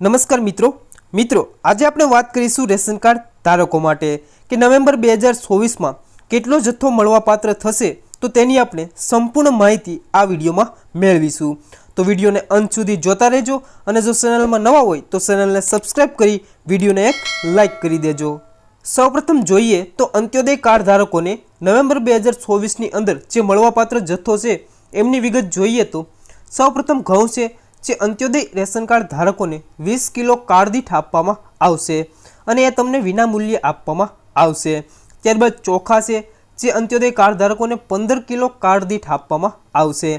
નમસ્કાર મિત્રો. મિત્રો, આજે આપણે વાત કરીશું રેશન કાર્ડ ધારકો માટે કે નવેમ્બર બે હજાર ચોવીસમાં કેટલો જથ્થો મળવાપાત્ર થશે તો તેની આપણે સંપૂર્ણ માહિતી આ વિડીયોમાં મેળવીશું. તો વિડીયોને અંત સુધી જોતા રહેજો અને જો ચેનલમાં નવા હોય તો ચેનલને સબસ્ક્રાઈબ કરી વિડીયોને એક લાઇક કરી દેજો. સૌપ્રથમ જોઈએ તો અંત્યોદય કાર્ડ ધારકોને નવેમ્બર બે હજાર ચોવીસની અંદર જે મળવાપાત્ર જથ્થો છે એમની વિગત જોઈએ તો સૌપ્રથમ ઘઉં છે જે અંત્યોદય રેશન કાર્ડ ધારકોને વીસ કિલો કાર્ડ દીઠ આપવામાં આવશે અને એ તમને વિનામૂલ્યે આપવામાં આવશે. ત્યારબાદ ચોખા છે, જે અંત્યોદય કાર્ડ ધારકોને પંદર કિલો કાર્ડ દીઠ આપવામાં આવશે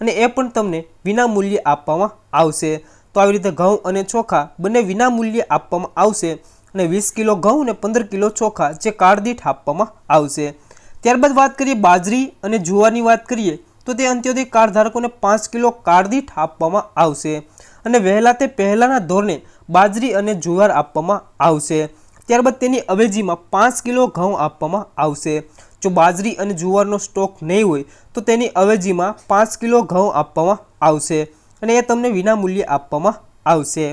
અને એ પણ તમને વિનામૂલ્યે આપવામાં આવશે. તો આવી રીતે ઘઉં અને ચોખા બંને વિનામૂલ્યે આપવામાં આવશે અને વીસ કિલો ઘઉં અને પંદર કિલો ચોખા જે કાર્ડ દીઠ આપવામાં આવશે. ત્યારબાદ વાત કરીએ બાજરી અને જુવારની વાત કરીએ તો તે અંત્યોદય કાર્ડ ધારકોને પાંચ કિલો કાર્ડ દીઠ આપવામાં આવશે અને વહેલા તે પહેલાંના ધોરણે બાજરી અને જુવાર આપવામાં આવશે. ત્યારબાદ તેની અવેજીમાં પાંચ કિલો ઘઉં આપવામાં આવશે. જો બાજરી અને જુવારનો સ્ટોક નહીં હોય, તો તેની અવેજીમાં પાંચ કિલો ઘઉં આપવામાં આવશે અને એ તમને વિનામૂલ્યે આપવામાં આવશે.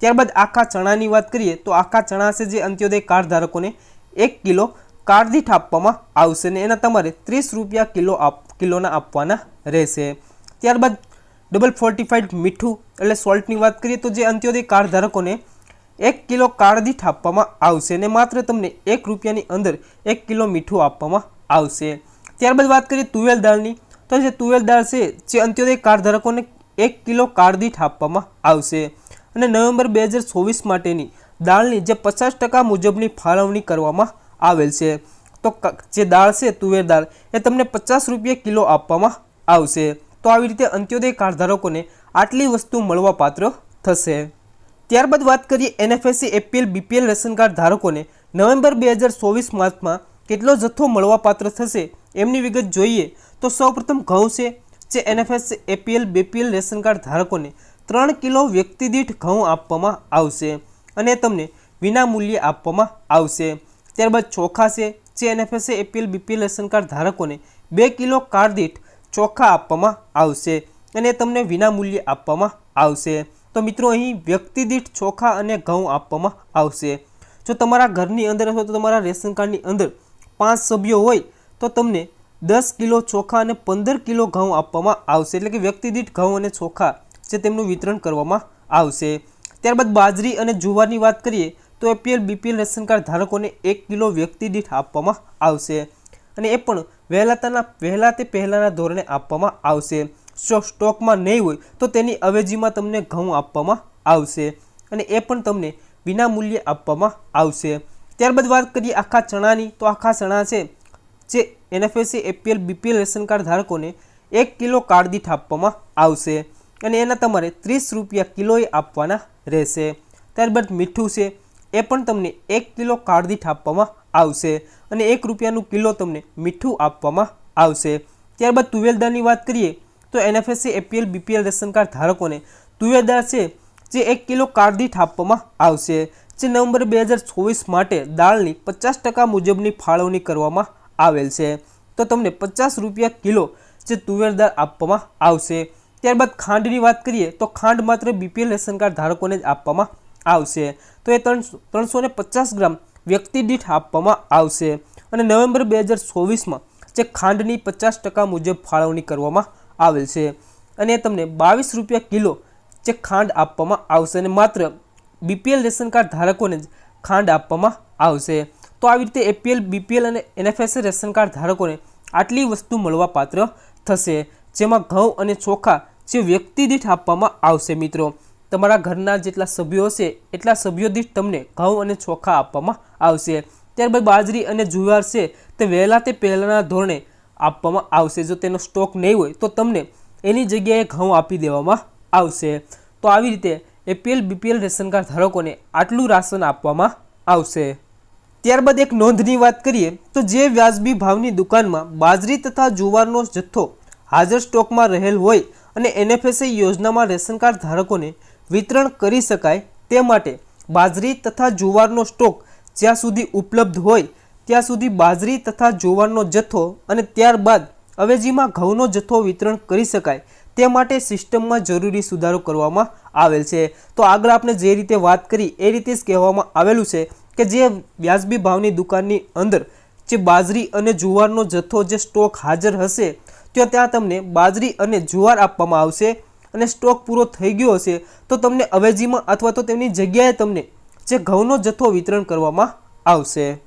ત્યારબાદ આખા ચણાની વાત કરીએ, તો આખા ચણા છે જે અંત્યોદય કાર્ડ ધારકોને એક કિલો કાર્ડ દીઠ આપવામાં આવશે ને એના તમારે ત્રીસ રૂપિયા કિલો આપ કિલોના આપવાના રહેશે. ત્યારબાદ ડબલ ફોર્ટિફાઈડ મીઠું એટલે સોલ્ટની વાત કરીએ તો જે અંત્યોદય કાર્ડ ધારકોને એક કિલો કાર્ડ દીઠ આપવામાં આવશે ને માત્ર તમને એક રૂપિયાની અંદર એક કિલો મીઠું આપવામાં આવશે. ત્યારબાદ વાત કરીએ તુવેલ દાળની, તો જે તુવેલ દાળ છે, જે અંત્યોદય કાર્ડ ધારકોને એક કિલો કાર્ડ દીઠ આપવામાં આવશે. અને નવેમ્બર બે હજાર ચોવીસ માટેની દાળની જે પચાસ ટકા મુજબની ફાળવણી કરવામાં આવેલ છે. તો જે દાળ છે, તુવેર દાળ, એ તમને પચાસ રૂપિયા કિલો આપવામાં આવશે. તો આવી રીતે અંત્યોદય કાર્ડ ધારકોને આટલી વસ્તુ મળવાપાત્ર થશે. ત્યારબાદ વાત કરીએ NFSC APL BPL ration card ધારકોને નવેમ્બર બે હજાર ચોવીસ માર્ચમાં કેટલો જથ્થો મળવાપાત્ર થશે એમની વિગત જોઈએ તો સૌપ્રથમ ઘઉં છે, જે NFSC APL BPL ration card ધારકોને ત્રણ કિલો વ્યક્તિ દીઠ ઘઉં આપવામાં આવશે અને તમને તમને વિનામૂલ્યે આપવામાં આવશે. ત્યારબાદ ચોખા છે જે NFSA APL BPL ration card ધારકોને બે કિલો કાર્ડ દીઠ ચોખા આપવામાં આવશે અને તમને વિનામૂલ્યે આપવામાં આવશે. તો મિત્રો, અહીં વ્યક્તિ દીઠ ચોખા અને ઘઉં આપવામાં આવશે. જો તમારા ઘરની અંદર અથવા તો તમારા રેશન કાર્ડની અંદર પાંચ સભ્યો હોય, તો તમને દસ કિલો ચોખા અને પંદર કિલો ઘઉં આપવામાં આવશે. એટલે કે વ્યક્તિ દીઠ ઘઉં અને ચોખા જે તેમનું વિતરણ કરવામાં આવશે. ત્યારબાદ બાજરી અને જુવારની વાત કરીએ તો એપીએલ, બીપીએલ રેશન કાર્ડ ધારકોને એક કિલો વ્યક્તિ દીઠ આપવામાં આવશે અને એ પણ વહેલાતાના વહેલા તે પહેલાંના ધોરણે આપવામાં આવશે. જો સ્ટોકમાં નહીં હોય તો તેની અવેજીમાં તમને ઘઉં આપવામાં આવશે અને એ પણ તમને વિના મૂલ્યે આપવામાં આવશે. ત્યારબાદ વાત કરીએ આખા ચણાની, તો આખા ચણા છે, જે NFSC APL, BPL ration card ધારકોને એક કિલો કાર્ડ દીઠ આપવામાં આવશે અને એના તમારે ત્રીસ રૂપિયા કિલોએ આપવાના રહેશે. ત્યારબાદ મીઠું છે એ પણ તમને એક કિલો કાળદીઠ દીઠ આપવામાં આવશે અને એક રૂપિયાનું કિલો તમને મીઠું આપવામાં આવશે. ત્યારબાદ તુવેલદારની વાત કરીએ તો NFSC, APL, BPL ration card ધારકોને તુવેલદાર છે જે એક કિલો કાળદીઠ દીઠ આપવામાં આવશે, જે નવેમ્બર બે હજાર ચોવીસ માટે દાળની પચાસ ટકા મુજબની ફાળવણી કરવામાં આવેલ છે. તો તમને પચાસ રૂપિયા કિલો જે તુવેરદાળ આપવામાં આવશે. ત્યારબાદ ખાંડની વાત કરીએ તો ખાંડ માત્ર બીપીએલ રેશન કાર્ડ ધારકોને જ આપવામાં આવશે. તો એ ત્રણસો ને પચાસ ગ્રામ વ્યક્તિ દીઠ આપવામાં આવશે. અને નવેમ્બર બે હજાર ચોવીસમાં જે ખાંડની પચાસ ટકા મુજબ ફાળવણી કરવામાં આવેલ છે. અને તમને બાવીસ રૂપિયા કિલો જે ખાંડ આપવામાં આવશે અને માત્ર બીપીએલ રેશન કાર્ડ ધારકોને જ ખાંડ આપવામાં આવશે. તો આવી રીતે એપીએલ, બીપીએલ અને એનએફએસ રેશન કાર્ડ ધારકોને આટલી વસ્તુ મળવાપાત્ર થશે. જેમાં ઘઉં અને ચોખા જે વ્યક્તિ દીઠ આપવામાં આવશે મિત્રો. તમારા ઘરના જેટલા સભ્યો હશે, એટલા સભ્યો દીઠ તમને ઘઉં અને ચોખા આપવામાં આવશે. ત્યારબાદ બાજરી અને જુવાર છે, તે વહેલા તે પહેલાંના ધોરણે આપવામાં આવશે. જો તેનો સ્ટોક નહીં હોય, તો તમને એની જગ્યાએ ઘઉં આપી દેવામાં આવશે. તો આવી રીતે એપીએલ, બીપીએલ રેશન કાર્ડ ધારકોને આટલું રાશન આપવામાં આવશે. ત્યારબાદ એક નોંધની વાત કરીએ, તો જે વ્યાજબી ભાવની દુકાનમાં બાજરી તથા જુવારનો જથ્થો હાજર સ્ટોકમાં રહેલ હોય અને એનએફએસએ યોજનામાં રેશન કાર્ડ ધારકોને વિતરણ કરી શકાય તે માટે બાજરી તથા જુવારનો સ્ટોક જ્યાં સુધી ઉપલબ્ધ હોય ત્યાં સુધી બાજરી તથા જુવારનો જથ્થો અને ત્યારબાદ અવેજીમાં ઘઉંનો જથ્થો વિતરણ કરી શકાય તે માટે સિસ્ટમમાં જરૂરી સુધારો કરવામાં આવેલ છે. તો આગળ આપણે જે રીતે વાત કરી એ રીતે જ કહેવામાં આવેલું છે કે જે વ્યાજબી ભાવની દુકાનની અંદર જે બાજરી અને જુવારનો જથ્થો જે સ્ટોક હાજર હશે તો ત્યાં તમને બાજરી અને જુવાર આપવામાં આવશે. અને સ્ટોક પૂરો થઈ ગયો હશે, તો તમને અવેજીમાં અથવા તો તેમની જગ્યાએ તમને જે ઘઉંનો જથ્થો વિતરણ કરવામાં આવશે.